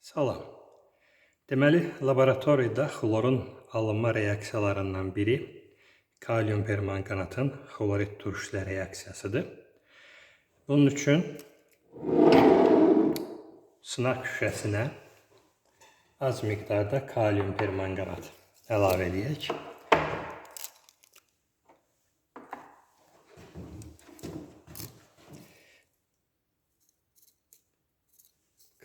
Salam. Deməli, laboratoriyada xlorun alınma reaksiyalarından biri kalium permanganatın xlorid turşulə reaksiyasıdır. Bunun üçün sınaq şüşəsinə az miqdarda kalium permanganat əlavə edək.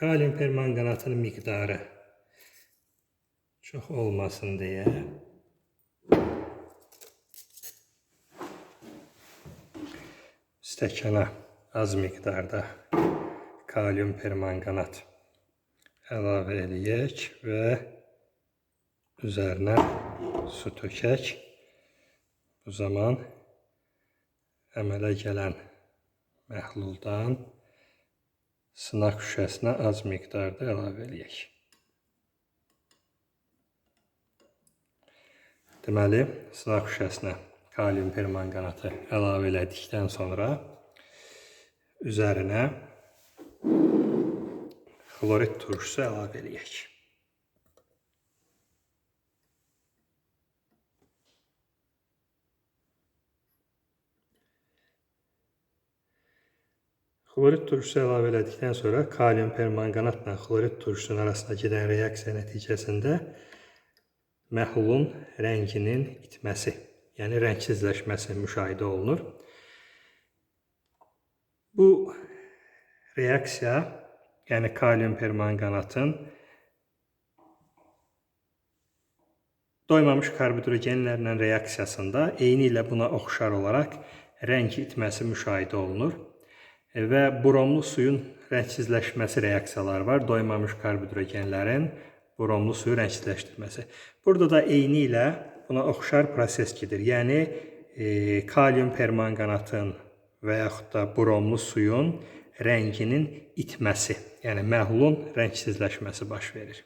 Kalium permanganatın miqdarı çox olmasın deyə stəkana az miqdarda kalium permanganat əlavə edək və üzərinə su tökək. Bu zaman əmələ gələn məhluldan sınaq şüşəsinə az miqdarda əlavə edək. Deməli, sınaq şüşəsinə kalium permanganatı əlavə elədikdən sonra üzərinə xlorid turşusu əlavə eləyək. Xlorid turşusu əlavə elədikdən sonra kalium permanganatla xlorid turşusunun arasında gedən reaksiya nəticəsində məhlulun rənginin itməsi, yəni rəngsizləşməsi müşahidə olunur. Bu reaksiya, yəni kalium permanganatın doymamış karbohidrogenlərlə reaksiyasında eyni ilə buna oxşar olaraq rəng itməsi müşahidə olunur və bromlu suyun rəngsizləşməsi reaksiyaları var. Doymamış karbohidrogenlərin bromlu suyu rəngsizləşdirməsi. Burada da eyni ilə buna oxşar proses gedir. Yəni e, kalium permanganatın və yaxud da bromlu suyun rənginin itməsi, yəni məhlulun rəngsizləşməsi baş verir.